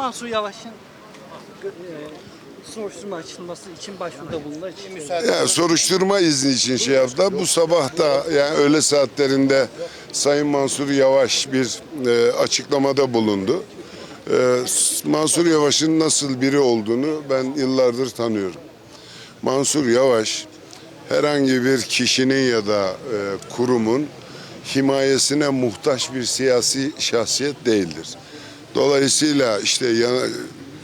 Mansur Yavaş'ın e, soruşturma açılması için başvuruda bulunduğu için. Ya, soruşturma izni için şey yaptı. Bu sabah da yani öğle saatlerinde Sayın Mansur Yavaş bir e, açıklamada bulundu. E, Mansur Yavaş'ın nasıl biri olduğunu ben yıllardır tanıyorum. Mansur Yavaş herhangi bir kişinin ya da e, kurumun himayesine muhtaç bir siyasi şahsiyet değildir. Dolayısıyla işte yana,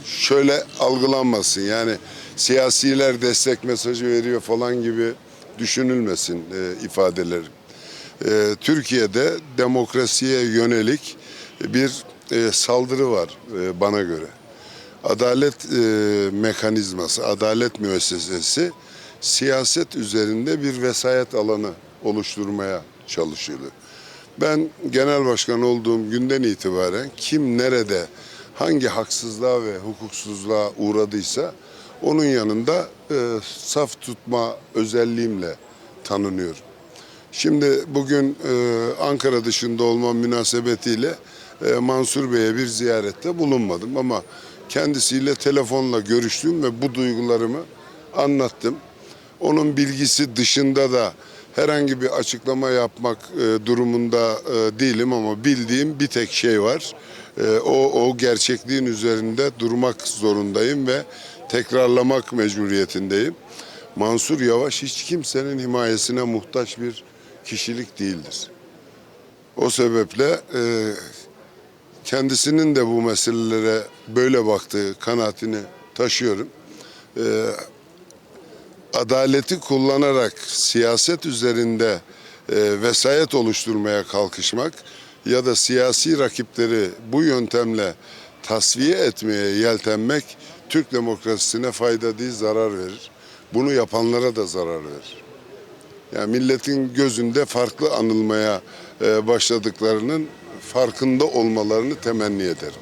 şöyle algılanmasın yani siyasiler destek mesajı veriyor falan gibi düşünülmesin e, ifadeleri. E, Türkiye'de demokrasiye yönelik bir e, saldırı var e, bana göre. Adalet e, mekanizması, adalet müessesesi siyaset üzerinde bir vesayet alanı oluşturmaya çalışıyordu. Ben genel başkan olduğum günden itibaren kim nerede hangi haksızlığa ve hukuksuzluğa uğradıysa onun yanında e, saf tutma özelliğimle tanınıyorum. Şimdi bugün e, Ankara dışında olma münasebetiyle e, Mansur Bey'e bir ziyarette bulunmadım ama kendisiyle telefonla görüştüm ve bu duygularımı anlattım. Onun bilgisi dışında da herhangi bir açıklama yapmak e, durumunda e, değilim ama bildiğim bir tek şey var. E, o, o gerçekliğin üzerinde durmak zorundayım ve tekrarlamak mecburiyetindeyim. Mansur Yavaş hiç kimsenin himayesine muhtaç bir kişilik değildir. O sebeple e, kendisinin de bu meselelere böyle baktığı kanaatini taşıyorum. E, adaleti kullanarak siyaset üzerinde e, vesayet oluşturmaya kalkışmak ya da siyasi rakipleri bu yöntemle tasfiye etmeye yeltenmek Türk demokrasisine fayda değil zarar verir. Bunu yapanlara da zarar verir. Yani milletin gözünde farklı anılmaya e, başladıklarının farkında olmalarını temenni ederim.